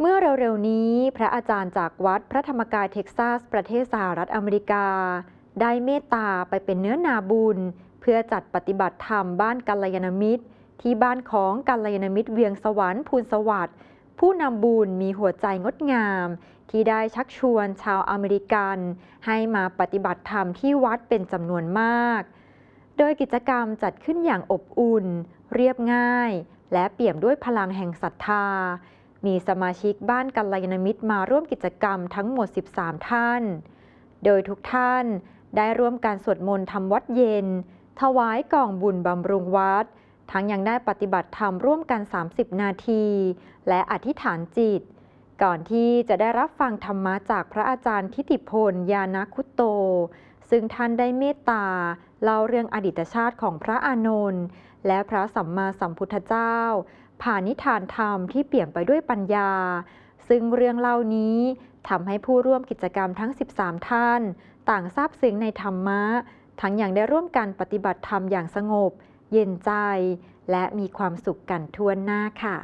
เมื่อเร็วๆ นี้พระอาจารย์จากวัดพระธรรมกายเท็กซัส ประเทศสหรัฐอเมริกา ได้เมตตาไปเป็นเนื้อนาบุญ เพื่อจัดปฏิบัติธรรมบ้านกัลยาณมิตร ที่บ้านของกัลยาณมิตรเวียงสวรรค์ภูลสวัสดิ์ผู้นำบุญมีหัวใจงดงาม ที่ได้ชักชวนชาวอเมริกัน ให้มาปฏิบัติธรรมที่วัดเป็นจำนวนมาก โดยกิจกรรมจัดขึ้นอย่างอบอุ่น เรียบง่าย และเปี่ยมด้วยพลังแห่งศรัทธา มีสมาชิกบ้านกัลยาณมิตรมาร่วมกิจกรรมทั้งหมด 13 ท่าน โดยทุกท่านได้ร่วมการสวดมนต์ทำวัดเย็น ถวายกองบุญบำรุงวัด ทั้งยังได้ปฏิบัติธรรมร่วมกัน 30 นาที และอธิษฐานจิต ก่อนที่จะได้รับฟังธรรมะจากพระอาจารย์ทิติพล ยานาคุตโต ซึ่งท่านได้เมตตาเล่าเรื่องอดีตชาติของพระอานนท์และพระสัมมาสัมพุทธเจ้า ผ่านนิทานธรรมที่เปี่ยมไปด้วยปัญญา ซึ่งเรื่องเล่านี้ทำให้ผู้ร่วมกิจกรรมทั้ง 13 ท่าน ต่างซาบซึ้งในธรรมะ ทั้งยังได้ร่วมกันปฏิบัติธรรมอย่างสงบ เย็นใจ และมีความสุขกันทั่วหน้าค่ะ